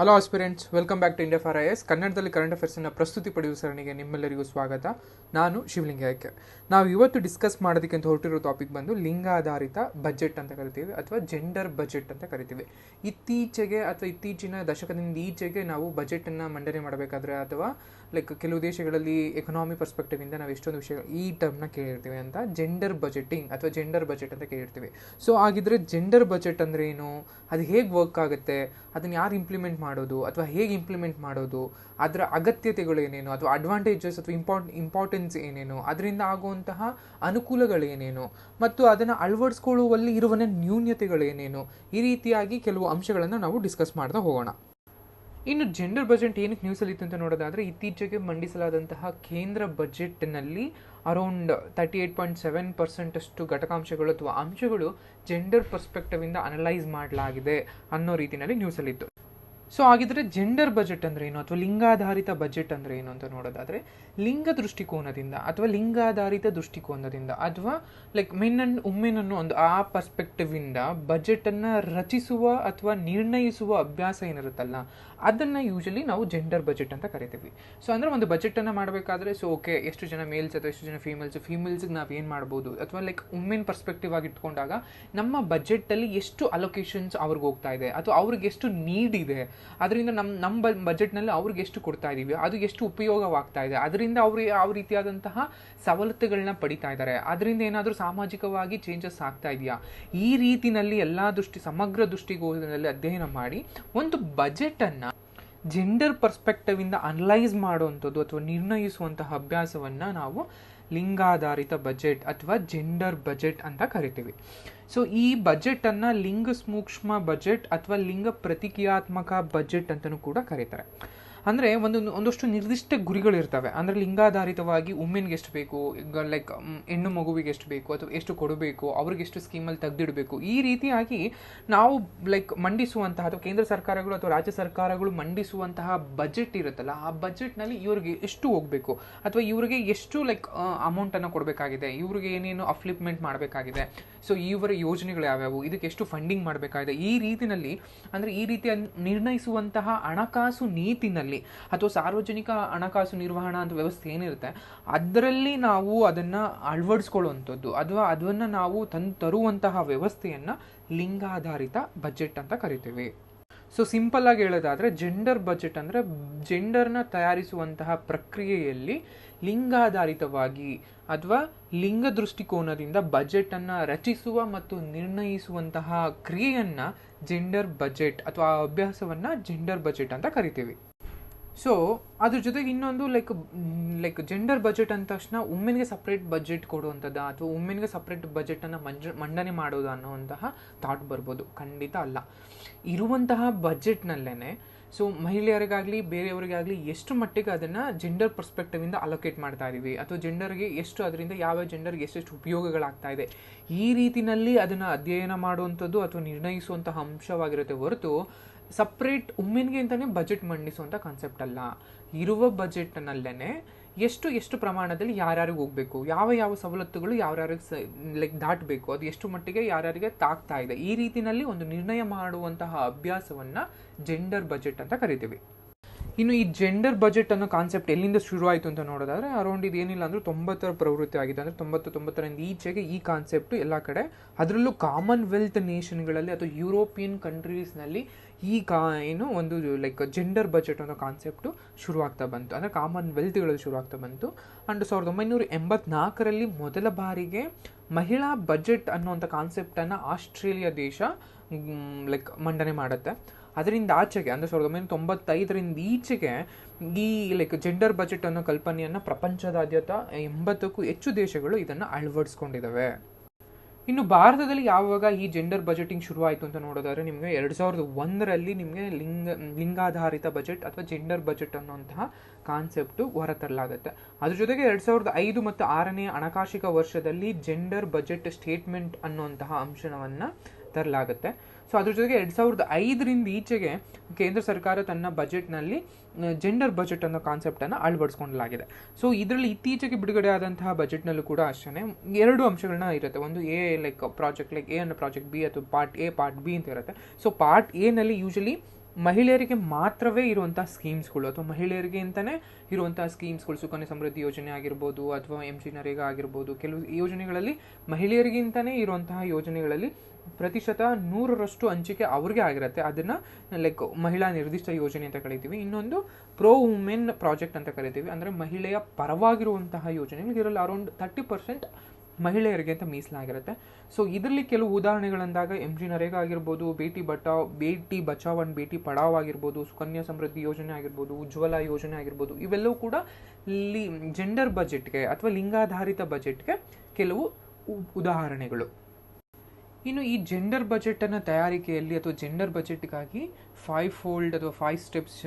Hello aspirants welcome back to India for I S ಕನ್ನಡದಲ್ಲಿ current ಅಫೇರ್ಸನ್ನು ಪ್ರಸ್ತುತಿ ಪಡೆಯುವ ಸರಣಿಗೆ ನಿಮ್ಮೆಲ್ಲರಿಗೂ ಸ್ವಾಗತ. ನಾನು ಶಿವಲಿಂಗಾಯ್ಕೆ ನಾವು ಇವತ್ತು ಡಿಸ್ಕಸ್ ಮಾಡೋದಕ್ಕೆ ಅಂತ ಹೊರಟಿರೋ ಟಾಪಿಕ್ ಬಂದು ಲಿಂಗಾಧಾರಿತ ಬಜೆಟ್ ಅಂತ ಕರಿತೀವಿ ಅಥವಾ ಜೆಂಡರ್ ಬಜೆಟ್ ಅಂತ ಕರಿತೀವಿ. ಇತ್ತೀಚೆಗೆ ಅಥವಾ ಇತ್ತೀಚಿನ ದಶಕದಿಂದ ಈಚೆಗೆ ನಾವು ಬಜೆಟನ್ನು ಮಂಡನೆ ಮಾಡಬೇಕಾದ್ರೆ ಅಥವಾ ಲೈಕ್ ಕೆಲವು ದೇಶಗಳಲ್ಲಿ ಎಕನಾಮಿ ಪರ್ಸ್ಪೆಕ್ಟಿವ್ ಇಂದ ನಾವು ಎಷ್ಟೊಂದು ವಿಷಯ ಈ ಟರ್ಮ್ನ ಕೇಳಿರ್ತೀವಿ ಅಂತ ಜೆಂಡರ್ ಬಜೆಟಿಂಗ್ ಅಥವಾ ಜೆಂಡರ್ ಬಜೆಟ್ ಅಂತ ಕೇಳಿರ್ತೀವಿ. ಸೊ ಹಾಗಿದ್ರೆ ಜೆಂಡರ್ ಬಜೆಟ್ ಅಂದ್ರೆ ಏನು? ಅದು ಹೇಗೆ ವರ್ಕ್ ಆಗುತ್ತೆ? ಅದನ್ನು ಯಾರು ಇಂಪ್ಲಿಮೆಂಟ್ ಮಾಡೋದು ಅಥವಾ ಹೇಗೆ ಇಂಪ್ಲಿಮೆಂಟ್ ಮಾಡೋದು, ಅದರ ಅಗತ್ಯತೆಗಳು ಏನೇನು, ಅಥವಾ ಅಡ್ವಾಂಟೇಜಸ್ ಅಥವಾ ಇಂಪಾರ್ಟ್ ಇಂಪಾರ್ಟೆನ್ಸ್ ಏನೇನು, ಅದರಿಂದ ಆಗುವಂತಹ ಅನುಕೂಲಗಳೇನೇನು ಮತ್ತು ಅದನ್ನು ಅಳವಡಿಸ್ಕೊಳ್ಳುವಲ್ಲಿ ಇರುವ ನ್ಯೂನ್ಯತೆಗಳೇನೇನು ಈ ರೀತಿಯಾಗಿ ಕೆಲವು ಅಂಶಗಳನ್ನು ನಾವು ಡಿಸ್ಕಸ್ ಮಾಡ್ತಾ ಹೋಗೋಣ. ಇನ್ನು ಜೆಂಡರ್ ಬಜೆಟ್ ಏನಕ್ಕೆ ನ್ಯೂಸಲ್ಲಿ ಇತ್ತು ಅಂತ ನೋಡೋದಾದರೆ, ಇತ್ತೀಚೆಗೆ ಮಂಡಿಸಲಾದಂತಹ ಕೇಂದ್ರ ಬಜೆಟ್ನಲ್ಲಿ around thirty eight point seven ಪರ್ಸೆಂಟಷ್ಟು ಘಟಕಾಂಶಗಳು ಅಥವಾ ಅಂಶಗಳು ಜೆಂಡರ್ ಪರ್ಸ್ಪೆಕ್ಟಿವಿಂದ ಅನಲೈಸ್ ಮಾಡಲಾಗಿದೆ ಅನ್ನೋ ರೀತಿಯಲ್ಲಿ ನ್ಯೂಸಲ್ಲಿತ್ತು ಸೊ ಹಾಗಿದ್ರೆ ಜೆಂಡರ್ ಬಜೆಟ್ ಅಂದ್ರೆ ಏನು ಅಥವಾ ಲಿಂಗಾಧಾರಿತ ಬಜೆಟ್ ಅಂದ್ರೆ ಏನು ಅಂತ ನೋಡೋದಾದ್ರೆ, ಲಿಂಗ ದೃಷ್ಟಿಕೋನದಿಂದ ಅಥವಾ ಲಿಂಗಾಧಾರಿತ ದೃಷ್ಟಿಕೋನದಿಂದ ಅಥವಾ ಲೈಕ್ ಮೆನ್ ಅಂಡ್ ವುಮೆನ್ ಅನ್ನೋ ಒಂದು ಆ ಪರ್ಸ್ಪೆಕ್ಟಿವ್ ಇಂದ ಬಜೆಟ್ ಅನ್ನ ರಚಿಸುವ ಅಥವಾ ನಿರ್ಣಯಿಸುವ ಅಭ್ಯಾಸ ಏನಿರುತ್ತಲ್ಲ ಅದನ್ನ ಯೂಶಲಿ ನಾವು ಜೆಂಡರ್ ಬಜೆಟ್ ಅಂತ ಕರಿತೀವಿ. ಸೊ ಅಂದರೆ ಒಂದು ಬಜೆಟನ್ನು ಮಾಡಬೇಕಾದ್ರೆ ಸೊ ಓಕೆ ಎಷ್ಟು ಜನ ಮೇಲ್ಸ್ ಅಥವಾ ಎಷ್ಟು ಜನ ಫೀಮೇಲ್ಸ್ ಫೀಮೇಲ್ಸ್ಗೆ ನಾವು ಏನು ಮಾಡ್ಬೋದು? ಅಥವಾ ಲೈಕ್ ವುಮೆನ್ ಪರ್ಸ್ಪೆಕ್ಟಿವ್ ಆಗಿ ಇಟ್ಕೊಂಡಾಗ ನಮ್ಮ ಬಜೆಟಲ್ಲಿ ಎಷ್ಟು ಅಲೊಕೇಶನ್ಸ್ ಅವ್ರಿಗೆ ಹೋಗ್ತಾ ಇದೆ? ಅಥವಾ ಅವ್ರಿಗೆ ಎಷ್ಟು ನೀಡ್ ಇದೆ? ಅದರಿಂದ ನಮ್ಮ ನಮ್ಮ ಬಜೆಟ್ನಲ್ಲಿ ಅವ್ರಿಗೆ ಎಷ್ಟು ಕೊಡ್ತಾ ಇದ್ದೀವಿ ಅದು ಎಷ್ಟು ಉಪಯೋಗವಾಗ್ತಾ ಇದೆ? ಅದರಿಂದ ಅವರು ಯಾವ ರೀತಿಯಾದಂತಹ ಸವಲತ್ತುಗಳನ್ನ ಪಡಿತಾ ಇದ್ದಾರೆ ಅದರಿಂದ ಏನಾದರೂ ಸಾಮಾಜಿಕವಾಗಿ ಚೇಂಜಸ್ ಆಗ್ತಾ ಇದೆಯಾ? ಈ ರೀತಿನಲ್ಲಿ ಎಲ್ಲ ದೃಷ್ಟಿ, ಸಮಗ್ರ ದೃಷ್ಟಿಕೋನದಲ್ಲಿ ಅಧ್ಯಯನ ಮಾಡಿ ಒಂದು ಬಜೆಟನ್ನು ಜೆಂಡರ್ ಪರ್ಸ್ಪೆಕ್ಟಿವ್ ಇಂದ ಅನಲೈಸ್ ಮಾಡುವಂಥದ್ದು ಅಥವಾ ನಿರ್ಣಯಿಸುವಂತಹ ಅಭ್ಯಾಸವನ್ನು ನಾವು ಲಿಂಗಾಧಾರಿತ ಬಜೆಟ್ ಅಥವಾ ಜೆಂಡರ್ ಬಜೆಟ್ ಅಂತ ಕರಿತೀವಿ. ಸೊ ಈ ಬಜೆಟನ್ನು ಲಿಂಗ ಸೂಕ್ಷ್ಮ ಬಜೆಟ್ ಅಥವಾ ಲಿಂಗ ಪ್ರತಿಕ್ರಿಯಾತ್ಮಕ ಬಜೆಟ್ ಅಂತಲೂ ಕೂಡ ಕರೀತಾರೆ. ಅಂದರೆ ಒಂದು ಒಂದಷ್ಟು ನಿರ್ದಿಷ್ಟ ಗುರಿಗಳಿರ್ತವೆ ಅಂದರೆ ಲಿಂಗಾಧಾರಿತವಾಗಿ ಉಮೆನ್ಗೆ ಎಷ್ಟು ಬೇಕು ಲೈಕ್ ಹೆಣ್ಣು ಮಗುವಿಗೆ ಎಷ್ಟು ಬೇಕು, ಅಥವಾ ಎಷ್ಟು ಕೊಡಬೇಕು, ಅವ್ರಿಗೆ ಎಷ್ಟು ಸ್ಕೀಮಲ್ಲಿ ತೆಗೆದಿಡಬೇಕು. ಈ ರೀತಿಯಾಗಿ ನಾವು ಲೈಕ್ ಮಂಡಿಸುವಂತಹ ಅಥವಾ ಕೇಂದ್ರ ಸರ್ಕಾರಗಳು ಅಥವಾ ರಾಜ್ಯ ಸರ್ಕಾರಗಳು ಮಂಡಿಸುವಂತಹ ಬಜೆಟ್ ಇರುತ್ತಲ್ಲ, ಆ ಬಜೆಟ್ನಲ್ಲಿ ಇವ್ರಿಗೆ ಎಷ್ಟು ಹೋಗಬೇಕು? ಅಥವಾ ಇವರಿಗೆ ಎಷ್ಟು ಲೈಕ್ ಅಮೌಂಟನ್ನು ಕೊಡಬೇಕಾಗಿದೆ? ಇವ್ರಿಗೆ ಏನೇನು ಅಫ್ಲಿಪ್ಮೆಂಟ್ ಮಾಡಬೇಕಾಗಿದೆ? ಸೊ ಇವರ ಯೋಜನೆಗಳು ಯಾವ್ಯಾವು? ಇದಕ್ಕೆ ಎಷ್ಟು ಫಂಡಿಂಗ್ ಮಾಡಬೇಕಾಗಿದೆ? ಈ ರೀತಿಯಲ್ಲಿ ಅಂದರೆ ಈ ರೀತಿಯ ನಿರ್ಣಯಿಸುವಂತಹ ಹಣಕಾಸು ನೀತಿನಲ್ಲಿ ಅಥವಾ ಸಾರ್ವಜನಿಕ ಹಣಕಾಸು ನಿರ್ವಹಣಾ ಅಂತ ವ್ಯವಸ್ಥೆ ಏನಿರುತ್ತೆ, ಅದರಲ್ಲಿ ನಾವು ಅದನ್ನು ಅಳವಡಿಸ್ಕೊಳ್ಳುವಂಥದ್ದು ಅಥವಾ ಅದನ್ನು ನಾವು ತನ್, ತರುವಂತಹ ವ್ಯವಸ್ಥೆಯನ್ನು ಲಿಂಗಾಧಾರಿತ ಬಜೆಟ್ ಅಂತ ಕರಿತೇವೆ. ಸೊ ಸಿಂಪಲ್ ಆಗಿ ಹೇಳೋದಾದ್ರೆ ಜೆಂಡರ್ ಬಜೆಟ್ ಅಂದರೆ ಜೆಂಡರ್ನ ತಯಾರಿಸುವಂತಹ ಪ್ರಕ್ರಿಯೆಯಲ್ಲಿ ಲಿಂಗಾಧಾರಿತವಾಗಿ ಅಥವಾ ಲಿಂಗ ದೃಷ್ಟಿಕೋನದಿಂದ ಬಜೆಟ್ ಅನ್ನ ರಚಿಸುವ ಮತ್ತು ನಿರ್ಣಯಿಸುವಂತಹ ಕ್ರಿಯೆಯನ್ನು ಜೆಂಡರ್ ಬಜೆಟ್ ಅಥವಾ ಆ ಅಭ್ಯಾಸವನ್ನು ಜೆಂಡರ್ ಬಜೆಟ್ ಅಂತ ಕರಿತೀವಿ. ಸೊ ಅದ್ರ ಜೊತೆಗೆ ಇನ್ನೊಂದು ಲೈಕ್ ಲೈಕ್ ಜೆಂಡರ್ ಬಜೆಟ್ ಅಂದ ತಕ್ಷಣ ವುಮೆನ್ಗೆ ಸಪ್ರೇಟ್ ಬಜೆಟ್ ಕೊಡುವಂಥದ್ದು? ಅಥವಾ ವುಮೆನ್ಗೆ ಸಪ್ರೇಟ್ ಬಜೆಟನ್ನು ಮಂಜ, ಮಂಡನೆ ಮಾಡೋದು ಅನ್ನೋವಂತಹ ಥಾಟ್ ಬರ್ಬೋದು. ಖಂಡಿತ ಅಲ್ಲ. ಇರುವಂತಹ ಬಜೆಟ್ನಲ್ಲೇ ಸೊ ಮಹಿಳೆಯರಿಗಾಗಲಿ, ಬೇರೆಯವರಿಗಾಗಲಿ ಎಷ್ಟು ಮಟ್ಟಿಗೆ ಅದನ್ನು ಜೆಂಡರ್ ಪರ್ಸ್ಪೆಕ್ಟಿವಿಂದ ಅಲೋಕೇಟ್ ಮಾಡ್ತಾ ಇದ್ದೀವಿ ಅಥವಾ ಜೆಂಡರ್ಗೆ ಎಷ್ಟು, ಅದರಿಂದ ಯಾವ ಜೆಂಡರ್ಗೆ ಎಷ್ಟೆಷ್ಟು ಉಪಯೋಗಗಳಾಗ್ತಾ ಇದೆ? ಈ ರೀತಿಯಲ್ಲಿ ಅದನ್ನು ಅಧ್ಯಯನ ಮಾಡುವಂಥದ್ದು ಅಥವಾ ನಿರ್ಣಯಿಸುವಂತಹ ಅಂಶವಾಗಿರುತ್ತೆ ಹೊರತು ಸಪ್ರೇಟ್ ಉಮ್ಮಿನ್ಗೆ ಅಂತಲೇ ಬಜೆಟ್ ಮಂಡಿಸುವಂಥ ಕಾನ್ಸೆಪ್ಟ್ ಅಲ್ಲ. ಇರುವ ಬಜೆಟ್ನಲ್ಲೇ ಎಷ್ಟು ಎಷ್ಟು ಪ್ರಮಾಣದಲ್ಲಿ ಯಾರ್ಯಾರಿಗೆ ಹೋಗಬೇಕು, ಯಾವ ಯಾವ ಸವಲತ್ತುಗಳು ಯಾರ್ಯಾರಿಗೆ ಲೈಕ್ ದಾಟಬೇಕು, ಅದು ಎಷ್ಟು ಮಟ್ಟಿಗೆ ಯಾರ್ಯಾರಿಗೆ ತಾಗ್ತಾ ಇದೆ. ಈ ರೀತಿಯಲ್ಲಿ ಒಂದು ನಿರ್ಣಯ ಮಾಡುವಂತಹ ಅಭ್ಯಾಸವನ್ನು ಜೆಂಡರ್ ಬಜೆಟ್ ಅಂತ ಕರಿತೀವಿ. ಇನ್ನು ಈ ಜೆಂಡರ್ ಬಜೆಟ್ ಅನ್ನೋ ಕಾನ್ಸೆಪ್ಟ್ ಎಲ್ಲಿಂದ ಶುರುವಾಯಿತು ಅಂತ ನೋಡೋದಾದ್ರೆ ಅರೌಂಡ್ ಇದು ಏನಿಲ್ಲ ಅಂದ್ರೆ ತೊಂಬತ್ತರ ಪ್ರವೃತ್ತಿ ಆಗಿದೆ. ಅಂದರೆ ತೊಂಬತ್ತು, ತೊಂಬತ್ತರಿಂದ ಈಚೆಗೆ ಈ ಕಾನ್ಸೆಪ್ಟ್ ಎಲ್ಲ ಕಡೆ, ಅದರಲ್ಲೂ ಕಾಮನ್ವೆಲ್ತ್ ನೇಷನ್ಗಳಲ್ಲಿ ಅಥವಾ ಯುರೋಪಿಯನ್ ಕಂಟ್ರೀಸ್ನಲ್ಲಿ ಈ ಕಾ ಏನು ಒಂದು ಲೈಕ್ ಜೆಂಡರ್ ಬಜೆಟ್ ಅನ್ನೋ ಕಾನ್ಸೆಪ್ಟು ಶುರುವಾಗ್ತಾ ಬಂತು. ಅಂದರೆ ಕಾಮನ್ವೆಲ್ತ್ಗಳಲ್ಲಿ ಶುರುವಾಗ್ತಾ ಬಂತು. ಆ್ಯಂಡ್ ಸಾವಿರದ ಒಂಬೈನೂರ ಎಂಬತ್ನಾಲ್ಕರಲ್ಲಿ ಮೊದಲ ಬಾರಿಗೆ ಮಹಿಳಾ ಬಜೆಟ್ ಅನ್ನುವಂಥ ಕಾನ್ಸೆಪ್ಟನ್ನು ಆಸ್ಟ್ರೇಲಿಯಾ ದೇಶ ಲೈಕ್ ಮಂಡನೆ ಮಾಡುತ್ತೆ. ಅದರಿಂದ ಆಚೆಗೆ, ಅಂದರೆ ಸಾವಿರದ ಒಂಬೈನೂರ ತೊಂಬತ್ತೈದರಿಂದ ಈಚೆಗೆ ಈ ಲೈಕ್ ಜೆಂಡರ್ ಬಜೆಟ್ ಅನ್ನೋ ಕಲ್ಪನೆಯನ್ನು ಪ್ರಪಂಚದಾದ್ಯಂತ ಎಂಬತ್ತಕ್ಕೂ ಹೆಚ್ಚು ದೇಶಗಳು ಇದನ್ನು ಅಳವಡಿಸ್ಕೊಂಡಿದ್ದಾವೆ ಇನ್ನು ಭಾರತದಲ್ಲಿ ಯಾವಾಗ ಈ ಜೆಂಡರ್ ಬಜೆಟಿಂಗ್ ಶುರುವಾಯಿತು ಅಂತ ನೋಡೋದಾದ್ರೆ ನಿಮಗೆ ಎರಡು ಸಾವಿರದ ಒಂದರಲ್ಲಿ ನಿಮಗೆ ಲಿಂಗ, ಲಿಂಗಾಧಾರಿತ ಬಜೆಟ್ ಅಥವಾ ಜೆಂಡರ್ ಬಜೆಟ್ ಅನ್ನುವಂತಹ ಕಾನ್ಸೆಪ್ಟು ಹೊರತರಲಾಗುತ್ತೆ ಅದ್ರ ಜೊತೆಗೆ ಎರಡು ಸಾವಿರದ ಐದು ಮತ್ತು ಆರನೇ ಹಣಕಾಸಿಕ ವರ್ಷದಲ್ಲಿ ಜೆಂಡರ್ ಬಜೆಟ್ ಸ್ಟೇಟ್ಮೆಂಟ್ ಅನ್ನುವಂತಹ ಅಂಶವನ್ನು ತರಲಾಗುತ್ತೆ ಸೊ ಅದ್ರ ಜೊತೆಗೆ ಎರಡು ಸಾವಿರದ ಐದರಿಂದ ಈಚೆಗೆ ಕೇಂದ್ರ ಸರ್ಕಾರ ತನ್ನ ಬಜೆಟ್ನಲ್ಲಿ ಜೆಂಡರ್ ಬಜೆಟ್ ಅನ್ನೋ ಕಾನ್ಸೆಪ್ಟನ್ನು ಅಳವಡಿಸ್ಕೊಳ್ಳಲಾಗಿದೆ ಸೊ ಇದರಲ್ಲಿ ಇತ್ತೀಚೆಗೆ ಬಿಡುಗಡೆ ಆದಂತಹ ಬಜೆಟ್ನಲ್ಲೂ ಕೂಡ ಅಷ್ಟೇ ಎರಡು ಅಂಶಗಳನ್ನ ಇರುತ್ತೆ. ಒಂದು A like project like A ಅನ್ನೋ ಪ್ರಾಜೆಕ್ಟ್ ಬಿ ಅಥವಾ ಪಾರ್ಟ್ ಎ ಪಾರ್ಟ್ ಬಿ ಅಂತ ಇರುತ್ತೆ. ಸೊ ಪಾರ್ಟ್ ಎನಲ್ಲಿ ಯೂಶಲಿ ಮಹಿಳೆಯರಿಗೆ ಮಾತ್ರವೇ ಇರುವಂಥ ಸ್ಕೀಮ್ಸ್ಗಳು ಅಥವಾ ಮಹಿಳೆಯರಿಗೆ ಅಂತಲೇ ಇರುವಂಥ ಸ್ಕೀಮ್ಸ್ಗಳು, ಸುಕನ್ಯಾ ಸಮೃದ್ಧಿ ಯೋಜನೆ ಆಗಿರ್ಬೋದು ಅಥವಾ ಎಂ ಜಿ ನರೇಗಾ ಆಗಿರ್ಬೋದು, ಕೆಲವು ಯೋಜನೆಗಳಲ್ಲಿ ಮಹಿಳೆಯರಿಗಿಂತಲೇ ಇರುವಂತಹ ಯೋಜನೆಗಳಲ್ಲಿ ಪ್ರತಿಶತ ನೂರರಷ್ಟು ಹಂಚಿಕೆ ಅವ್ರಿಗೆ ಆಗಿರುತ್ತೆ. ಅದನ್ನು ಲೈಕ್ ಮಹಿಳಾ ನಿರ್ದಿಷ್ಟ ಯೋಜನೆ ಅಂತ ಕರಿತೀವಿ. ಇನ್ನೊಂದು ಪ್ರೋ ವುಮೆನ್ ಪ್ರಾಜೆಕ್ಟ್ ಅಂತ ಕರಿತೀವಿ. ಅಂದರೆ ಮಹಿಳೆಯ ಪರವಾಗಿರುವಂತಹ ಯೋಜನೆಗಳು ಇದರಲ್ಲಿ ಅರೌಂಡ್ ತರ್ಟಿ ಪರ್ಸೆಂಟ್ ಮಹಿಳೆಯರಿಗೆ ಅಂತ ಮೀಸಲಾಗಿರುತ್ತೆ. ಸೊ ಇದರಲ್ಲಿ ಕೆಲವು ಉದಾಹರಣೆಗಳಂದಾಗ ಎಂ ಜಿ ನರೇಗಾ ಆಗಿರ್ಬೋದು, ಬೇಟಿ ಬಟಾವ್ ಬೇಟಿ ಬಚಾವ್ ಅಂಡ್ ಬೇಟಿ ಪಡಾವ್ ಆಗಿರ್ಬೋದು, ಸುಕನ್ಯಾ ಸಮೃದ್ಧಿ ಯೋಜನೆ ಆಗಿರ್ಬೋದು, ಉಜ್ವಲ ಯೋಜನೆ ಆಗಿರ್ಬೋದು, ಇವೆಲ್ಲವೂ ಕೂಡ ಲಿ ಜೆಂಡರ್ ಬಜೆಟ್ಗೆ ಅಥವಾ ಲಿಂಗಾಧಾರಿತ ಬಜೆಟ್ಗೆ ಕೆಲವು ಉದಾಹರಣೆಗಳು. ಇನ್ನು ಈ ಜೆಂಡರ್ ಬಜೆಟನ್ನು ತಯಾರಿಕೆಯಲ್ಲಿ ಅಥವಾ ಜೆಂಡರ್ ಬಜೆಟ್ಗಾಗಿ ಫೈವ್ ಫೋಲ್ಡ್ ಅಥವಾ ಫೈವ್ ಸ್ಟೆಪ್ಸ್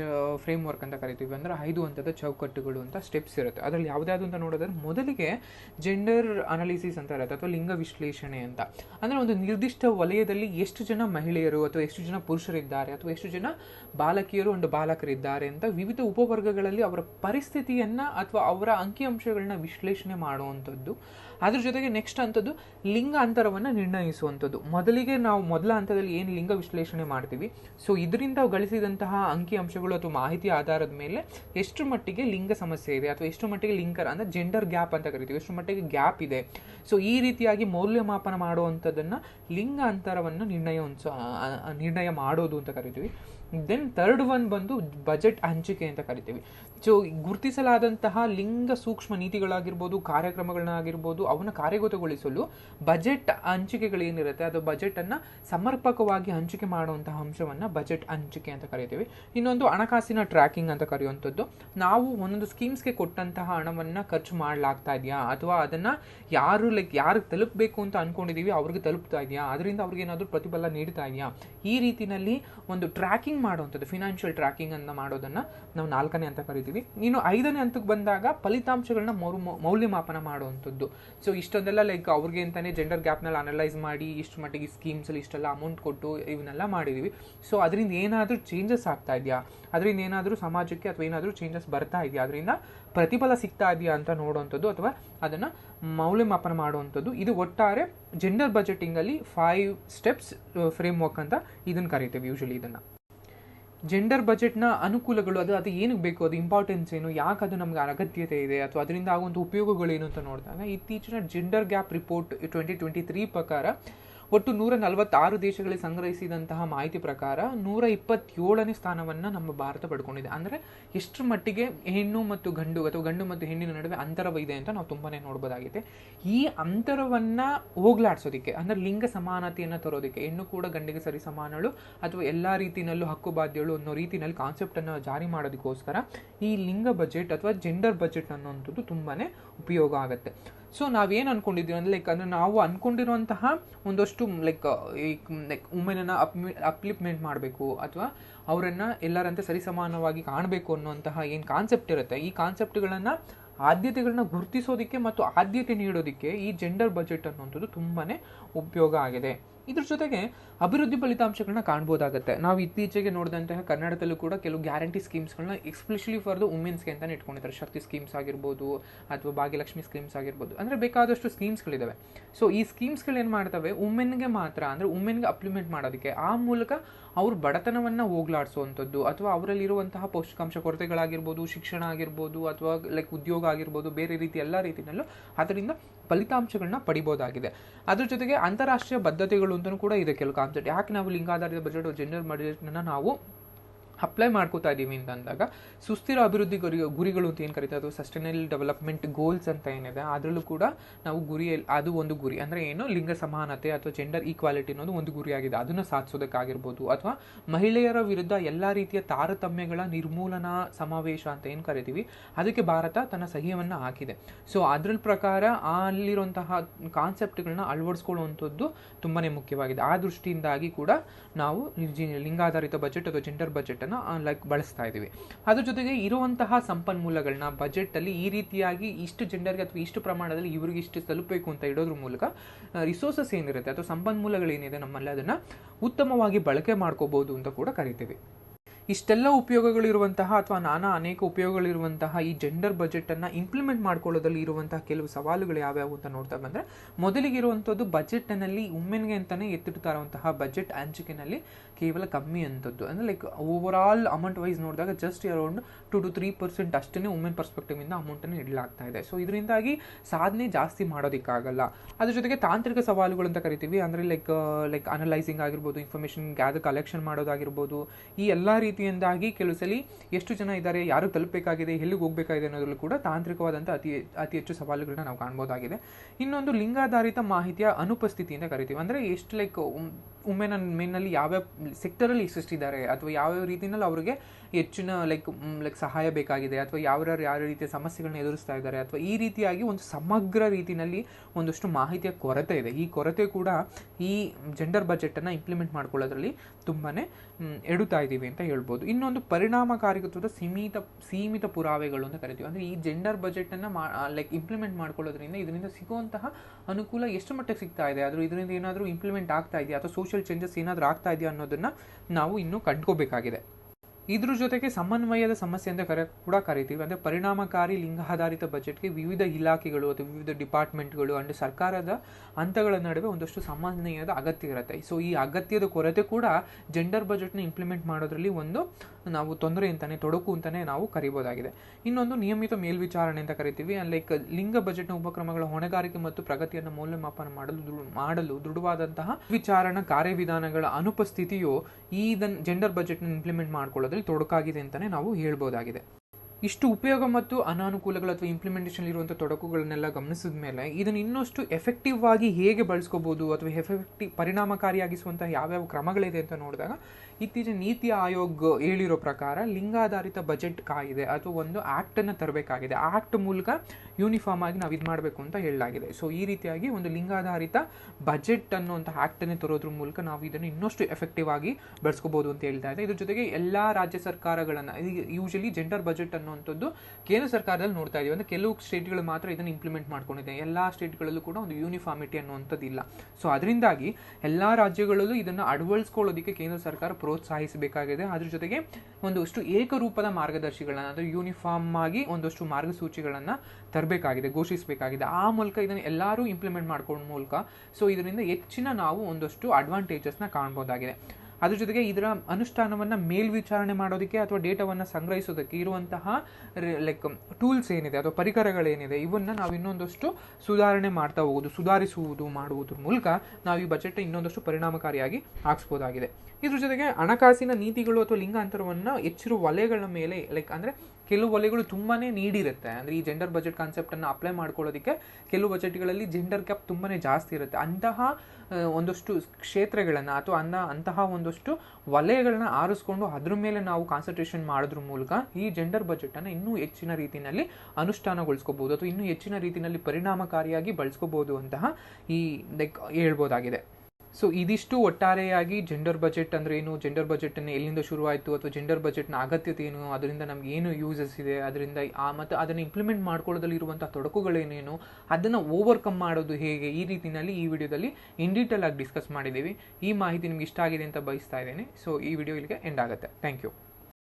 ಫ್ರೇಮ್ ವರ್ಕ್ ಅಂತ ಕರಿತೀವಿ. ಅಂದರೆ ಐದು ಹಂತದ ಚೌಕಟ್ಟುಗಳು ಅಂತ ಸ್ಟೆಪ್ಸ್ ಇರುತ್ತೆ. ಅದರಲ್ಲಿ ಯಾವುದ್ಯಾವುದು ಅಂತ ನೋಡೋದಾದ್ರೆ ಮೊದಲಿಗೆ ಜೆಂಡರ್ ಅನಾಲಿಸಿಸ್ ಅಂತ ಇರುತ್ತೆ, ಅಥವಾ ಲಿಂಗ ವಿಶ್ಲೇಷಣೆ ಅಂತ. ಅಂದರೆ ಒಂದು ನಿರ್ದಿಷ್ಟ ವಲಯದಲ್ಲಿ ಎಷ್ಟು ಜನ ಮಹಿಳೆಯರು ಅಥವಾ ಎಷ್ಟು ಜನ ಪುರುಷರಿದ್ದಾರೆ, ಅಥವಾ ಎಷ್ಟು ಜನ ಬಾಲಕಿಯರು ಒಂದು ಬಾಲಕರಿದ್ದಾರೆ ಅಂತ ವಿವಿಧ ಉಪವರ್ಗಗಳಲ್ಲಿ ಅವರ ಪರಿಸ್ಥಿತಿಯನ್ನು ಅಥವಾ ಅವರ ಅಂಕಿಅಂಶಗಳನ್ನ ವಿಶ್ಲೇಷಣೆ ಮಾಡುವಂಥದ್ದು. ಅದ್ರ ಜೊತೆಗೆ ನೆಕ್ಸ್ಟ್ ಅಂಥದ್ದು ಲಿಂಗ ಅಂತರವನ್ನು ನಿರ್ಣಯಿಸುವಂಥದ್ದು. ಮೊದಲಿಗೆ ನಾವು ಮೊದಲ ಹಂತದಲ್ಲಿ ಏನು ಲಿಂಗ ವಿಶ್ಲೇಷಣೆ ಮಾಡ್ತೀವಿ? ಸೊ ಇದರಿಂದ ಗಳಿಸಿದಂತಹ ಅಂಕಿಅಂಶಗಳು ಅಥವಾ ಮಾಹಿತಿ ಆಧಾರದ ಮೇಲೆ ಎಷ್ಟು ಮಟ್ಟಿಗೆ ಲಿಂಗ ಸಮಸ್ಯೆ ಇದೆ ಅಥವಾ ಎಷ್ಟು ಮಟ್ಟಿಗೆ ಲಿಂಕರ್ ಅಂದರೆ ಜೆಂಡರ್ ಗ್ಯಾಪ್ ಅಂತ ಕರಿತೀವಿ, ಎಷ್ಟು ಮಟ್ಟಿಗೆ ಗ್ಯಾಪ್ ಇದೆ. ಸೊ ಈ ರೀತಿಯಾಗಿ ಮೌಲ್ಯಮಾಪನ ಮಾಡುವಂಥದ್ದನ್ನು ಲಿಂಗ ಅಂತರವನ್ನು ನಿರ್ಣಯ ನಿರ್ಣಯ ಮಾಡೋದು ಅಂತ ಕರಿತೀವಿ. ದೆನ್ ಥರ್ಡ್ ಒನ್ ಬಂದು ಬಜೆಟ್ ಹಂಚಿಕೆ ಅಂತ ಕರಿತೀವಿ. ಸೊ ಗುರುತಿಸಲಾದಂತಹ ಲಿಂಗ ಸೂಕ್ಷ್ಮ ನೀತಿಗಳಾಗಿರ್ಬೋದು, ಕಾರ್ಯಕ್ರಮಗಳನ್ನಾಗಿರ್ಬೋದು, ಅವನ್ನ ಕಾರ್ಯಗತಗೊಳಿಸಲು ಬಜೆಟ್ ಹಂಚಿಕೆಗಳೇನಿರುತ್ತೆ ಅದು ಬಜೆಟನ್ನು ಸಮರ್ಪಕವಾಗಿ ಹಂಚಿಕೆ ಮಾಡುವಂತಹ ಅಂಶವನ್ನು ಬಜೆಟ್ ಹಂಚಿಕೆ ಅಂತ ಕರಿತೀವಿ. ಇನ್ನೊಂದು ಹಣಕಾಸಿನ ಟ್ರ್ಯಾಕಿಂಗ್ ಅಂತ ಕರೆಯುವಂಥದ್ದು. ನಾವು ಒಂದೊಂದು ಸ್ಕೀಮ್ಸ್ಗೆ ಕೊಟ್ಟಂತಹ ಹಣವನ್ನು ಖರ್ಚು ಮಾಡಲಾಗ್ತಾ ಇದೆಯಾ? ಅಥವಾ ಅದನ್ನು ಯಾರು ಲೈಕ್ ಯಾರಿಗೆ ತಲುಪಬೇಕು ಅಂತ ಅನ್ಕೊಂಡಿದೀವಿ, ಅವ್ರಿಗೆ ತಲುಪ್ತಾ ಇದೆಯಾ? ಅದರಿಂದ ಅವ್ರಿಗೆ ಏನಾದರೂ ಪ್ರತಿಫಲ ನೀಡ್ತಾ ಇದೆಯಾ? ಈ ರೀತಿಯಲ್ಲಿ ಒಂದು ಟ್ರ್ಯಾಕಿಂಗ್ ಮಾಡುವಂಥದ್ದು ಫಿನಾನ್ಷಿಯಲ್ ಟ್ರ್ಯಾಕಿಂಗ್ ಅನ್ನು ಮಾಡೋದನ್ನು ನಾವು ನಾಲ್ಕನೇ ಅಂತ ಕರಿತೀವಿ. ಇನ್ನು ಐದನೇ ಹಂತಕ್ಕೆ ಬಂದಾಗ ಫಲಿತಾಂಶಗಳನ್ನ ಮರು ಮೌಲ್ಯಮಾಪನ ಮಾಡುವಂಥದ್ದು. ಸೊ ಇಷ್ಟೊಂದೆಲ್ಲ ಲೈಕ್ ಅವ್ರಿಗೆ ಅಂತಾನೆ ಜೆಂಡರ್ ಗ್ಯಾಪ್ನಲ್ಲಿ ಅನಲೈಸ್ ಮಾಡಿ, ಇಷ್ಟು ಮಟ್ಟಿಗೆ ಸ್ಕೀಮ್ಸಲ್ಲಿ ಇಷ್ಟೆಲ್ಲ ಅಮೌಂಟ್ ಕೊಟ್ಟು ಇವನ್ನೆಲ್ಲ ಮಾಡಿದ್ದೀವಿ ಸೊ ಅದರಿಂದ ಏನಾದರೂ ಚೇಂಜಸ್ ಆಗ್ತಾ ಇದೆಯಾ? ಅದರಿಂದ ಏನಾದರೂ ಸಮಾಜಕ್ಕೆ ಅಥವಾ ಏನಾದರೂ ಚೇಂಜಸ್ ಬರ್ತಾ ಇದೆಯಾ? ಅದರಿಂದ ಪ್ರತಿಫಲ ಸಿಗ್ತಾ ಇದೆಯಾ ಅಂತ ನೋಡುವಂಥದ್ದು ಅಥವಾ ಅದನ್ನು ಮೌಲ್ಯಮಾಪನ ಮಾಡುವಂಥದ್ದು. ಇದು ಒಟ್ಟಾರೆ ಜೆಂಡರ್ ಬಜೆಟಿಂಗಲ್ಲಿ ಫೈವ್ ಸ್ಟೆಪ್ಸ್ ಫ್ರೇಮ್ ವರ್ಕ್ ಅಂತ ಇದನ್ನು ಕರಿತೇವೆ ಯೂಶಲಿ ಇದನ್ನು. ಜೆಂಡರ್ ಬಜೆಟ್ನ ಅನುಕೂಲಗಳು, ಅದು ಅದು ಏನಕ್ಕೆ ಬೇಕು, ಅದು ಇಂಪಾರ್ಟೆನ್ಸ್ ಏನು, ಯಾಕೆ ಅದು ನಮ್ಗೆ ಅಗತ್ಯತೆ ಇದೆ, ಅಥವಾ ಅದರಿಂದ ಆಗುವಂಥ ಏನು ಅಂತ ನೋಡಿದಾಗ, ಇತ್ತೀಚಿನ gender gap report twenty twenty three ಪ್ರಕಾರ ಒಟ್ಟು ನೂರ ನಲವತ್ತಾರು ದೇಶಗಳಲ್ಲಿ ಸಂಗ್ರಹಿಸಿದಂತಹ ಮಾಹಿತಿ ಪ್ರಕಾರ ನೂರ ಇಪ್ಪತ್ತೇಳನೇ ಸ್ಥಾನವನ್ನು ನಮ್ಮ ಭಾರತ ಪಡ್ಕೊಂಡಿದೆ. ಅಂದರೆ ಎಷ್ಟರ ಮಟ್ಟಿಗೆ ಹೆಣ್ಣು ಮತ್ತು ಗಂಡು ಅಥವಾ ಗಂಡು ಮತ್ತು ಹೆಣ್ಣಿನ ನಡುವೆ ಅಂತರವಿದೆ ಅಂತ ನಾವು ತುಂಬಾ ನೋಡ್ಬೋದಾಗಿದೆ ಈ ಅಂತರವನ್ನು ಹೋಗ್ಲಾಡ್ಸೋದಕ್ಕೆ, ಅಂದರೆ ಲಿಂಗ ಸಮಾನತೆಯನ್ನು ತರೋದಕ್ಕೆ, ಹೆಣ್ಣು ಕೂಡ ಗಂಡಿಗೆ ಸರಿ ಸಮಾನಳು ಅಥವಾ ಎಲ್ಲ ರೀತಿಯಲ್ಲೂ ಹಕ್ಕುಬಾಧ್ಯಳು ಅನ್ನೋ ರೀತಿಯಲ್ಲಿ ಕಾನ್ಸೆಪ್ಟನ್ನು ಜಾರಿ ಮಾಡೋದಕ್ಕೋಸ್ಕರ ಈ ಲಿಂಗ ಬಜೆಟ್ ಅಥವಾ ಜೆಂಡರ್ ಬಜೆಟ್ ಅನ್ನೋಂಥದ್ದು ತುಂಬಾ ಉಪಯೋಗ ಆಗುತ್ತೆ. ಸೊ ನಾವೇನು ಅನ್ಕೊಂಡಿದ್ದೀವಿ ಅಂದರೆ ಲೈಕ್ ಅಂದರೆ ನಾವು ಅಂದ್ಕೊಂಡಿರುವಂತಹ ಒಂದಷ್ಟು ಲೈಕ್ ಲೈಕ್ ವುಮೆನನ್ನು ಅಪ್ ಅಪ್ಲಿಪ್ಮೆಂಟ್ ಮಾಡಬೇಕು ಅಥವಾ ಅವರನ್ನು ಎಲ್ಲರಂತೆ ಸರಿಸಮಾನವಾಗಿ ಕಾಣಬೇಕು ಅನ್ನುವಂತಹ ಏನು ಕಾನ್ಸೆಪ್ಟ್ ಇರುತ್ತೆ. ಈ ಕಾನ್ಸೆಪ್ಟ್ಗಳನ್ನು ಆದ್ಯತೆಗಳನ್ನ ಗುರುತಿಸೋದಕ್ಕೆ ಮತ್ತು ಆದ್ಯತೆ ನೀಡೋದಕ್ಕೆ ಈ ಜೆಂಡರ್ ಬಜೆಟ್ ಅನ್ನುವಂಥದ್ದು ತುಂಬಾ ಉಪಯೋಗ ಆಗಿದೆ. ಇದ್ರ ಜೊತೆಗೆ ಅಭಿವೃದ್ಧಿ ಫಲಿತಾಂಶಗಳನ್ನ ಕಾಣ್ಬೋದಾಗುತ್ತೆ. ನಾವು ಇತ್ತೀಚೆಗೆ ನೋಡಿದಂತಹ ಕನ್ನಡದಲ್ಲೂ ಕೂಡ ಕೆಲವು ಗ್ಯಾರಂಟಿ ಸ್ಕೀಮ್ಸ್ಗಳನ್ನ ಎಕ್ಸ್ಪೆಷಲಿ ಫಾರ್ ದ ವುಮೆನ್ಸ್ಗೆ ಅಂತಲೇ ಇಟ್ಕೊಂಡಿದ್ದಾರೆ. ಶಕ್ತಿ ಸ್ಕೀಮ್ಸ್ ಆಗಿರ್ಬೋದು ಅಥವಾ ಭಾಗ್ಯಲಕ್ಷ್ಮಿ ಸ್ಕೀಮ್ಸ್ ಆಗಿರ್ಬೋದು. ಅಂದರೆ ಬೇಕಾದಷ್ಟು ಸ್ಕೀಮ್ಸ್ಗಳಿದ್ದಾವೆ ಸೊ ಈ ಸ್ಕೀಮ್ಸ್ಗಳು ಏನು ಮಾಡ್ತವೆ? ವುಮೆನ್ಗೆ ಮಾತ್ರ. ಅಂದರೆ ವುಮೆನ್ಗೆ ಅಪ್ಲಿಮೆಂಟ್ ಮಾಡೋದಕ್ಕೆ. ಆ ಮೂಲಕ ಅವ್ರ ಬಡತನವನ್ನು ಹೋಗ್ಲಾಡಿಸುವಂಥದ್ದು ಅಥವಾ ಅವರಲ್ಲಿರುವಂತಹ ಪೌಷ್ಟಿಕಾಂಶ ಕೊರತೆಗಳಾಗಿರ್ಬೋದು, ಶಿಕ್ಷಣ ಆಗಿರ್ಬೋದು, ಅಥವಾ ಲೈಕ್ ಉದ್ಯೋಗ ಆಗಿರ್ಬೋದು, ಬೇರೆ ರೀತಿ ಎಲ್ಲ ರೀತಿಯಲ್ಲೂ ಅದರಿಂದ ಫಲಿತಾಂಶಗಳನ್ನ ಪಡಿಬೋದಾಗಿದೆ. ಅದ್ರ ಜೊತೆಗೆ ಅಂತಾರಾಷ್ಟ್ರೀಯ ಬದ್ಧತೆಗಳು ಅಂತಲೂ ಕೂಡ ಇದೆ ಕೆಲವು ಕಾನ್ಸೆಪ್ಟ್ ಯಾಕೆ ನಾವು ಲಿಂಗಾಧಾರಿತ ಬಜೆಟ್ ಜೆಂಡರ್ ಬಜೆಟ್ನ ನಾವು ಅಪ್ಲೈ ಮಾಡ್ಕೋತಾ ಇದ್ದೀವಿ ಅಂತ ಅಂದಾಗ, ಸುಸ್ಥಿರ ಅಭಿವೃದ್ಧಿ ಗುರಿ, ಗುರಿಗಳು ಅಂತ ಏನು ಕರೀತಾರೆ, ಅದು ಸಸ್ಟೈನಲ್ ಡೆವಲಪ್ಮೆಂಟ್ ಗೋಲ್ಸ್ ಅಂತ ಏನಿದೆ, ಅದರಲ್ಲೂ ಕೂಡ ನಾವು ಗುರಿ ಅದು ಒಂದು ಗುರಿ, ಅಂದರೆ ಏನು, ಲಿಂಗ ಸಮಾನತೆ ಅಥವಾ ಜೆಂಡರ್ ಈಕ್ವಾಲಿಟಿ ಅನ್ನೋದು ಒಂದು ಗುರಿಯಾಗಿದೆ ಅದನ್ನು ಸಾಧಿಸೋದಕ್ಕಾಗಿರ್ಬೋದು, ಅಥವಾ ಮಹಿಳೆಯರ ವಿರುದ್ಧ ಎಲ್ಲ ರೀತಿಯ ತಾರತಮ್ಯಗಳ ನಿರ್ಮೂಲನಾ ಸಮಾವೇಶ ಅಂತ ಏನು ಕರಿತೀವಿ, ಅದಕ್ಕೆ ಭಾರತ ತನ್ನ ಸಹಿಯವನ್ನು ಹಾಕಿದೆ. ಸೊ ಅದ್ರ ಪ್ರಕಾರ ಅಲ್ಲಿರುವಂತಹ ಕಾನ್ಸೆಪ್ಟ್ಗಳನ್ನ ಅಳವಡಿಸ್ಕೊಳ್ಳುವಂಥದ್ದು ತುಂಬಾ ಮುಖ್ಯವಾಗಿದೆ. ಆ ದೃಷ್ಟಿಯಿಂದಾಗಿ ಕೂಡ ನಾವು ಲಿಂಗಾಧಾರಿತ ಬಜೆಟ್ ಅಥವಾ ಜೆಂಡರ್ ಬಜೆಟನ್ನು ಲೈಕ್ ಬಳಸ್ತಾ ಇದ್ದೀವಿ. ಅದ್ರ ಜೊತೆಗೆ ಇರುವಂತಹ ಸಂಪನ್ಮೂಲಗಳನ್ನ ಬಜೆಟಲ್ಲಿ ಈ ರೀತಿಯಾಗಿ ಇಷ್ಟು ಜೆಂಡರ್ಗೆ ಅಥವಾ ಇಷ್ಟು ಪ್ರಮಾಣದಲ್ಲಿ ಇವರಿಗೆ ಇಷ್ಟು ತಲುಪಬೇಕು ಅಂತ ಇಡೋದ್ರ ಮೂಲಕ ರಿಸೋರ್ಸಸ್ ಏನಿರುತ್ತೆ, ಅಥವಾ ಸಂಪನ್ಮೂಲಗಳೇನಿದೆ ನಮ್ಮಲ್ಲಿ ಅದನ್ನು ಉತ್ತಮವಾಗಿ ಬಳಕೆ ಮಾಡ್ಕೋಬಹುದು ಅಂತ ಕೂಡ ಕರಿತೀವಿ. ಇಷ್ಟೆಲ್ಲ ಉಪಯೋಗಗಳಿರುವಂತಹ ಅಥವಾ ನಾನಾ ಅನೇಕ ಉಪಯೋಗಗಳಿರುವಂತಹ ಈ ಜೆಂಡರ್ ಬಜೆಟನ್ನು ಇಂಪ್ಲಿಮೆಂಟ್ ಮಾಡ್ಕೊಳ್ಳೋದಲ್ಲಿ ಇರುವಂತಹ ಕೆಲವು ಸವಾಲುಗಳು ಯಾವ್ಯಾವು ಅಂತ ನೋಡ್ತಾ ಬಂದರೆ, ಮೊದಲಿಗೆ ಇರುವಂಥದ್ದು ಬಜೆಟ್ನಲ್ಲಿ ವುಮೆನ್ಗೆ ಅಂತಲೇ ಎತ್ತಿಡ್ತಾ ಇರುವಂತಹ ಬಜೆಟ್ ಹಂಚಿಕೆನಲ್ಲಿ ಕೇವಲ ಕಮ್ಮಿ ಅಂಥದ್ದು. ಅಂದರೆ like overall amount wise ನೋಡಿದಾಗ just around two two three percent ಅಷ್ಟೇ ವುಮೆನ್ ಪರ್ಸ್ಪೆಕ್ಟಿವಿಂದ ಅಮೌಂಟನ್ನು ಇಡಲಾಗ್ತಾ ಇದೆ. ಸೊ ಇದರಿಂದಾಗಿ ಸಾಧನೆ ಜಾಸ್ತಿ ಮಾಡೋದಕ್ಕಾಗಲ್ಲ. ಅದ್ರ ಜೊತೆಗೆ ತಾಂತ್ರಿಕ ಸವಾಲುಗಳು ಅಂತ ಕರಿತೀವಿ. ಅಂದರೆ ಲೈಕ್ ಲೈಕ್ ಅನಲೈಸಿಂಗ್ ಆಗಿರ್ಬೋದು ಇನ್ಫಾರ್ಮೇಷನ್ ಗ್ಯಾದರ್ ಕಲೆಕ್ಷನ್ ಮಾಡೋದಾಗಿರ್ಬೋದು, ಈ ಎಲ್ಲ ರೀತಿಯಿಂದಾಗಿ ಕೆಲವು ಸಲ ಎಷ್ಟು ಜನ ಇದ್ದಾರೆ, ಯಾರು ತಲುಪಬೇಕಾಗಿದೆ, ಎಲ್ಲಿಗೆ ಹೋಗಬೇಕಾಗಿದೆ ಅನ್ನೋದ್ರಲ್ಲೂ ಕೂಡ ತಾಂತ್ರಿಕವಾದಂಥ ಅತಿ ಅತಿ ಹೆಚ್ಚು ಸವಾಲುಗಳನ್ನ ನಾವು ಕಾಣ್ಬೋದಾಗಿದೆ. ಇನ್ನೊಂದು ಲಿಂಗಾಧಾರಿತ ಮಾಹಿತಿಯ ಅನುಪಸ್ಥಿತಿ ಅಂತ ಕರಿತೀವಿ. ಅಂದರೆ ಎಷ್ಟು ಲೈಕ್ ವುಮೆನ್ ಅನ್ ಮೇನಲ್ಲಿ ಯಾವ್ಯಾವ ಸೆಕ್ಟರಲ್ಲಿ ಎಷ್ಟಿದ್ದಾರೆ ಅಥವಾ ಯಾವ್ಯಾವ ರೀತಿಯಲ್ಲಿ ಅವರಿಗೆ ಹೆಚ್ಚಿನ ಲೈಕ್ ಲೈಕ್ ಸಹಾಯ ಬೇಕಾಗಿದೆ ಅಥವಾ ಯಾವ ಯಾವ ರೀತಿಯ ಸಮಸ್ಯೆಗಳನ್ನ ಎದುರಿಸ್ತಾ ಇದ್ದಾರೆ ಅಥವಾ ಈ ರೀತಿಯಾಗಿ ಒಂದು ಸಮಗ್ರ ರೀತಿಯಲ್ಲಿ ಒಂದಷ್ಟು ಮಾಹಿತಿಯ ಕೊರತೆ ಇದೆ. ಈ ಕೊರತೆ ಕೂಡ ಈ ಜೆಂಡರ್ ಬಜೆಟನ್ನು ಇಂಪ್ಲಿಮೆಂಟ್ ಮಾಡ್ಕೊಳ್ಳೋದ್ರಲ್ಲಿ ತುಂಬಾ ಎಡುತ್ತಾ ಇದ್ದೀವಿ ಅಂತ ಹೇಳ್ಬೋದು. ಇನ್ನೊಂದು ಪರಿಣಾಮಕಾರಿತ್ವದ ಸೀಮಿತ ಸೀಮಿತ ಪುರಾವೆಗಳು ಅಂತ ಕರಿತೀವಿ. ಅಂದರೆ ಈ ಜೆಂಡರ್ ಬಜೆಟನ್ನು ಮಾ ಲೈಕ್ ಇಂಪ್ಲಿಮೆಂಟ್ ಮಾಡ್ಕೊಳ್ಳೋದ್ರಿಂದ ಇದರಿಂದ ಸಿಗುವಂತಹ ಅನುಕೂಲ ಎಷ್ಟು ಮಟ್ಟಿಗೆ ಸಿಗ್ತಾ ಇದೆ? ಆದರೂ ಇದರಿಂದ ಏನಾದರೂ ಇಂಪ್ಲಿಮೆಂಟ್ ಆಗ್ತಾ ಇದೆಯಾ? ಅಥವಾ ಸೋಷಿಯಲ್ ಚೇಂಜಸ್ ಏನಾದರೂ ಆಗ್ತಾ ಇದೆಯಾ ಅನ್ನೋದನ್ನು ನಾವು ಇನ್ನೂ ಕಂಡ್ಕೋಬೇಕಾಗಿದೆ. ಇದ್ರ ಜೊತೆಗೆ ಸಮನ್ವಯದ ಸಮಸ್ಯೆ ಅಂತ ಕರೆ, ಕೂಡ ಕರಿತೀವಿ. ಅಂದರೆ ಪರಿಣಾಮಕಾರಿ ಲಿಂಗಾಧಾರಿತ ಬಜೆಟ್ಗೆ ವಿವಿಧ ಇಲಾಖೆಗಳು ಅಥವಾ ವಿವಿಧ ಡಿಪಾರ್ಟ್ಮೆಂಟ್ಗಳು ಅಂಡ್ ಸರ್ಕಾರದ ಹಂತಗಳ ನಡುವೆ ಒಂದಷ್ಟು ಸಮನ್ವಯದ ಅಗತ್ಯ ಇರುತ್ತೆ. ಸೊ ಈ ಅಗತ್ಯದ ಕೊರತೆ ಕೂಡ ಜೆಂಡರ್ ಬಜೆಟ್ನ ಇಂಪ್ಲಿಮೆಂಟ್ ಮಾಡೋದ್ರಲ್ಲಿ ಒಂದು ನಾವು ತೊಂದರೆ ಅಂತಲೇ ತೊಡಕು ಅಂತಲೇ ನಾವು ಕರಿಬೋದಾಗಿದೆ. ಇನ್ನೊಂದು ನಿಯಮಿತ ಮೇಲ್ವಿಚಾರಣೆ ಅಂತ ಕರಿತೀವಿ. ಲೈಕ್ ಲಿಂಗ ಬಜೆಟ್ನ ಉಪಕ್ರಮಗಳ ಹೊಣೆಗಾರಿಕೆ ಮತ್ತು ಪ್ರಗತಿಯನ್ನು ಮೌಲ್ಯಮಾಪನ ಮಾಡಲು ಮಾಡಲು ದೃಢವಾದಂತಹ ವಿಚಾರಣಾ ಕಾರ್ಯವಿಧಾನಗಳ ಅನುಪಸ್ಥಿತಿಯು ಈ ಜೆಂಡರ್ ಬಜೆಟ್ನ ಇಂಪ್ಲಿಮೆಂಟ್ ಮಾಡ್ಕೊಳ್ಳೋದ್ರಲ್ಲಿ ತೊಡಕಾಗಿದೆ ಅಂತಲೇ ನಾವು ಹೇಳ್ಬೋದಾಗಿದೆ. ಇಷ್ಟು ಉಪಯೋಗ ಮತ್ತು ಅನಾನುಕೂಲಗಳು ಅಥವಾ ಇಂಪ್ಲಿಮೆಂಟೇಷನ್ ಇರುವಂಥ ತೊಡಕುಗಳನ್ನೆಲ್ಲ ಗಮನಿಸಿದ ಮೇಲೆ ಇದನ್ನು ಇನ್ನಷ್ಟು ಎಫೆಕ್ಟಿವ್ ಆಗಿ ಹೇಗೆ ಬಳಸ್ಕೋಬೋದು ಅಥವಾ ಎಫೆಕ್ಟಿವ್ ಪರಿಣಾಮಕಾರಿಯಾಗಿಸುವಂತಹ ಯಾವ್ಯಾವ ಕ್ರಮಗಳಿದೆ ಅಂತ ನೋಡಿದಾಗ ಇತ್ತೀಚಿನ ನೀತಿ ಆಯೋಗ ಹೇಳಿರೋ ಪ್ರಕಾರ ಲಿಂಗಾಧಾರಿತ ಬಜೆಟ್ ಕಾಯಿದೆ ಅಥವಾ ಒಂದು ಆ್ಯಕ್ಟನ್ನು ತರಬೇಕಾಗಿದೆ. ಆ್ಯಕ್ಟ್ ಮೂಲಕ ಯೂನಿಫಾರ್ಮ್ ಆಗಿ ನಾವು ಇದು ಮಾಡಬೇಕು ಅಂತ ಹೇಳಲಾಗಿದೆ. ಸೊ ಈ ರೀತಿಯಾಗಿ ಒಂದು ಲಿಂಗಾಧಾರಿತ ಬಜೆಟ್ ಅನ್ನುವಂಥ ಆ್ಯಕ್ಟನ್ನೇ ತರೋದ್ರ ಮೂಲಕ ನಾವು ಇದನ್ನು ಇನ್ನಷ್ಟು ಎಫೆಕ್ಟಿವ್ ಆಗಿ ಬಳಸ್ಕೋಬಹುದು ಅಂತ ಹೇಳ್ತಾ ಇದೆ ಇದ್ರ ಜೊತೆಗೆ ಎಲ್ಲ ರಾಜ್ಯ ಸರ್ಕಾರಗಳನ್ನು ಯೂಶಲಿ ಜೆಂಡರ್ ಬಜೆಟ್ ಅನ್ನುವಂಥದ್ದು ಕೇಂದ್ರ ಸರ್ಕಾರದಲ್ಲಿ ನೋಡ್ತಾ ಇದೀವಿ. ಅಂದರೆ ಕೆಲವು ಸ್ಟೇಟ್ಗಳು ಮಾತ್ರ ಇದನ್ನು ಇಂಪ್ಲಿಮೆಂಟ್ ಮಾಡ್ಕೊಂಡಿದೆ. ಎಲ್ಲ ಸ್ಟೇಟ್ಗಳಲ್ಲೂ ಕೂಡ ಒಂದು ಯೂನಿಫಾರ್ಮಿಟಿ ಅನ್ನುವಂಥದ್ದು ಇಲ್ಲ ಸೊ ಅದರಿಂದಾಗಿ ಎಲ್ಲ ರಾಜ್ಯಗಳಲ್ಲೂ ಇದನ್ನು ಅಳವಡಿಸ್ಕೊಳ್ಳೋದಕ್ಕೆ ಕೇಂದ್ರ ಸರ್ಕಾರ ಪ್ರೋತ್ಸಾಹಿಸಬೇಕಾಗಿದೆ. ಅದ್ರ ಜೊತೆಗೆ ಒಂದಷ್ಟು ಏಕರೂಪದ ಮಾರ್ಗದರ್ಶಿಗಳನ್ನ, ಅಂದರೆ ಯೂನಿಫಾರ್ಮ್ ಆಗಿ ಒಂದಷ್ಟು ಮಾರ್ಗಸೂಚಿಗಳನ್ನ ತರಬೇಕಾಗಿದೆ, ಘೋಷಿಸಬೇಕಾಗಿದೆ. ಆ ಮೂಲಕ ಇದನ್ನು ಎಲ್ಲರೂ ಇಂಪ್ಲಿಮೆಂಟ್ ಮಾಡ್ಕೊಂಡ ಮೂಲಕ ಸೊ ಇದರಿಂದ ಹೆಚ್ಚಿನ ನಾವು ಒಂದಷ್ಟು ಅಡ್ವಾಂಟೇಜಸ್ನ ಕಾಣ್ಬೋದಾಗಿದೆ. ಅದ್ರ ಜೊತೆಗೆ ಇದರ ಅನುಷ್ಠಾನವನ್ನು ಮೇಲ್ವಿಚಾರಣೆ ಮಾಡೋದಕ್ಕೆ ಅಥವಾ ಡೇಟಾವನ್ನು ಸಂಗ್ರಹಿಸೋದಕ್ಕೆ ಇರುವಂತಹ ಲೈಕ್ ಟೂಲ್ಸ್ ಏನಿದೆ ಅಥವಾ ಪರಿಕರಗಳೇನಿದೆ, ಇವನ್ನ ನಾವು ಇನ್ನೊಂದಷ್ಟು ಸುಧಾರಣೆ ಮಾಡ್ತಾ ಹೋಗೋದು, ಸುಧಾರಿಸುವುದು ಮಾಡುವುದ್ರ ಮೂಲಕ ನಾವು ಈ ಬಜೆಟ್ ಇನ್ನೊಂದಷ್ಟು ಪರಿಣಾಮಕಾರಿಯಾಗಿ ಹಾಕ್ಸ್ಬೋದಾಗಿದೆ. ಇದ್ರ ಜೊತೆಗೆ ಹಣಕಾಸಿನ ನೀತಿಗಳು ಅಥವಾ ಲಿಂಗಾಂತರವನ್ನು ಹೆಚ್ಚಿರುವ ವಲಯಗಳ ಮೇಲೆ ಲೈಕ್ ಅಂದರೆ ಕೆಲವು ವಲಯಗಳು ತುಂಬಾ ನೀಡಿರುತ್ತೆ. ಅಂದರೆ ಈ ಜೆಂಡರ್ ಬಜೆಟ್ ಕಾನ್ಸೆಪ್ಟನ್ನು ಅಪ್ಲೈ ಮಾಡ್ಕೊಳ್ಳೋದಕ್ಕೆ ಕೆಲವು ಬಜೆಟ್ಗಳಲ್ಲಿ ಜೆಂಡರ್ ಕ್ಯಾಪ್ ತುಂಬಾ ಜಾಸ್ತಿ ಇರುತ್ತೆ. ಅಂತಹ ಒಂದಷ್ಟು ಕ್ಷೇತ್ರಗಳನ್ನು ಅಥವಾ ಅನ್ನ, ಅಂತಹ ಒಂದಷ್ಟು ವಲಯಗಳನ್ನ ಆರಿಸ್ಕೊಂಡು ಅದ್ರ ಮೇಲೆ ನಾವು ಕಾನ್ಸಂಟ್ರೇಷನ್ ಮಾಡೋದ್ರ ಮೂಲಕ ಈ ಜೆಂಡರ್ ಬಜೆಟನ್ನು ಇನ್ನೂ ಹೆಚ್ಚಿನ ರೀತಿಯಲ್ಲಿ ಅನುಷ್ಠಾನಗೊಳಿಸ್ಕೋಬಹುದು ಅಥವಾ ಇನ್ನೂ ಹೆಚ್ಚಿನ ರೀತಿಯಲ್ಲಿ ಪರಿಣಾಮಕಾರಿಯಾಗಿ ಬಳಸ್ಕೋಬಹುದು ಅಂತಹ ಈ ಲೈಕ್ ಹೇಳ್ಬೋದಾಗಿದೆ. ಸೊ ಇದಿಷ್ಟು ಒಟ್ಟಾರೆಯಾಗಿ ಜೆಂಡರ್ ಬಜೆಟ್ ಅಂದ್ರೆ ಏನು? ಜೆಂಡರ್ ಬಜೆಟ್ ಅನ್ನು ಎಲ್ಲಿಂದ ಶುರುವಾಯಿತು ಅಥವಾ ಜೆಂಡರ್ ಬಜೆಟ್ನ ಅಗತ್ಯತೆ ಏನು? ಅದರಿಂದ ನಮ್ಗೆ ಏನು ಯೂಸಸ್ ಇದೆ? ಅದರಿಂದ ಆ ಮತ್ತು ಅದನ್ನು ಇಂಪ್ಲಿಮೆಂಟ್ ಮಾಡ್ಕೊಳ್ಳೋದಲ್ಲಿರುವಂಥ ತೊಡಕುಗಳೇನೇನು? ಅದನ್ನು ಓವರ್ಕಮ್ ಮಾಡೋದು ಹೇಗೆ? ಈ ರೀತಿಯಲ್ಲಿ ಈ ವಿಡಿಯೋದಲ್ಲಿ ಇನ್ ಡೀಟೇಲ್ ಆಗಿ ಡಿಸ್ಕಸ್ ಮಾಡಿದ್ದೀವಿ. ಈ ಮಾಹಿತಿ ನಿಮ್ಗೆ ಇಷ್ಟ ಆಗಿದೆ ಅಂತ ಬಯಸ್ತಾ ಇದ್ದೇನೆ. ಸೊ ಈ ವಿಡಿಯೋ ಇಲ್ಲಿಗೆ ಎಂಡ್ ಆಗುತ್ತೆ. Thank you